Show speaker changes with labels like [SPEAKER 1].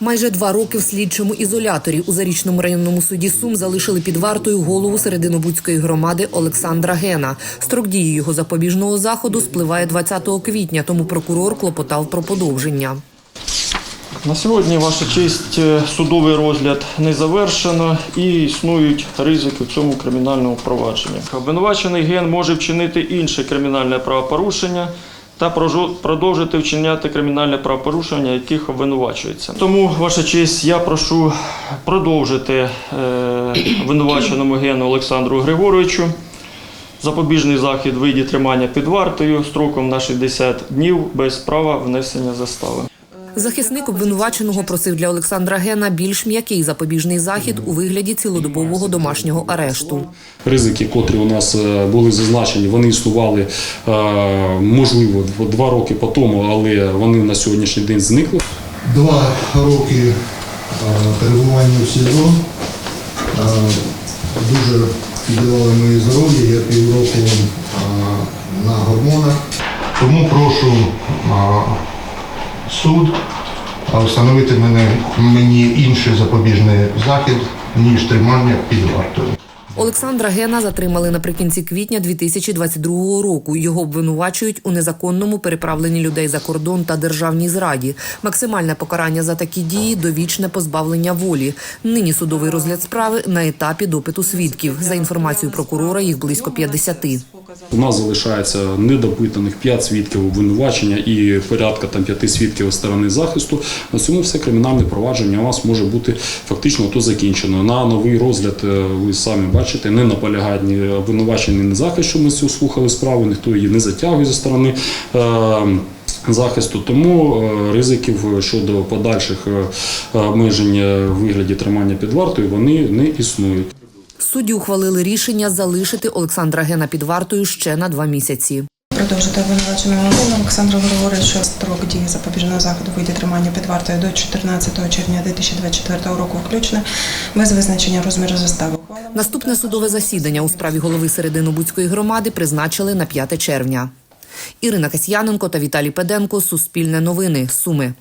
[SPEAKER 1] Майже два роки в слідчому ізоляторі у зарічному районному суді Сум залишили під вартою голову Серединобудської громади Олександра Гена. Строк дії його запобіжного заходу спливає 20 квітня, тому прокурор клопотав про подовження.
[SPEAKER 2] На сьогодні, ваша честь, е, судовий розгляд не завершено і існують ризики в цьому кримінальному провадженні. Обвинувачений ген може вчинити інше кримінальне правопорушення та продовжити вчиняти кримінальне правопорушення, яких обвинувачується. Тому, ваша честь, я прошу продовжити винуваченому обвинуваченому гену Олександру Григоровичу запобіжний захід виді тримання під вартою строком на 60 днів без права внесення застави.
[SPEAKER 1] Захисник обвинуваченого просив для Олександра Гена більш м'який запобіжний захід у вигляді цілодобового домашнього арешту.
[SPEAKER 3] Ризики, котрі у нас е, були зазначені, вони існували е, можливо два роки по тому, але вони на сьогоднішній день зникли.
[SPEAKER 4] Два роки е, перебування в СІЗО дуже підривали моє здоров'я, я півроку на гормонах. Тому прошу суд е, встановити мене, мені інший запобіжний захід, ніж тримання під вартою.
[SPEAKER 1] Олександра Гена затримали наприкінці квітня 2022 року. Його обвинувачують у незаконному переправленні людей за кордон та державній зраді. Максимальне покарання за такі дії довічне позбавлення волі. Нині судовий розгляд справи на етапі допиту свідків. За інформацією прокурора, їх близько 50.
[SPEAKER 3] У нас залишається недопитаних 5 свідків обвинувачення і порядка там 5 свідків сторони захисту. На цьому все кримінальне провадження у вас може бути фактично то закінчено. На новий розгляд е, ви самі бачите, не наполягають ні обвинувачений, ні захист, що ми цю слухали справу, ніхто її не затягує зі сторони. е, Захисту тому е, ризиків щодо подальших обмежень вигляді тримання під вартою вони не існують.
[SPEAKER 1] Судді ухвалили рішення залишити Олександра Гена під вартою ще на два місяці.
[SPEAKER 5] Продовжити обвинуваченому Антону Олександру Григоровичу строк дії запобіжного заходу виді тримання під вартою до 14 червня 2024 року включно без визначення розміру застави.
[SPEAKER 1] Наступне судове засідання у справі голови Серединобудської громади призначили на 5 червня. Ірина Касьяненко та Віталій Педенко. Суспільне новини. Суми.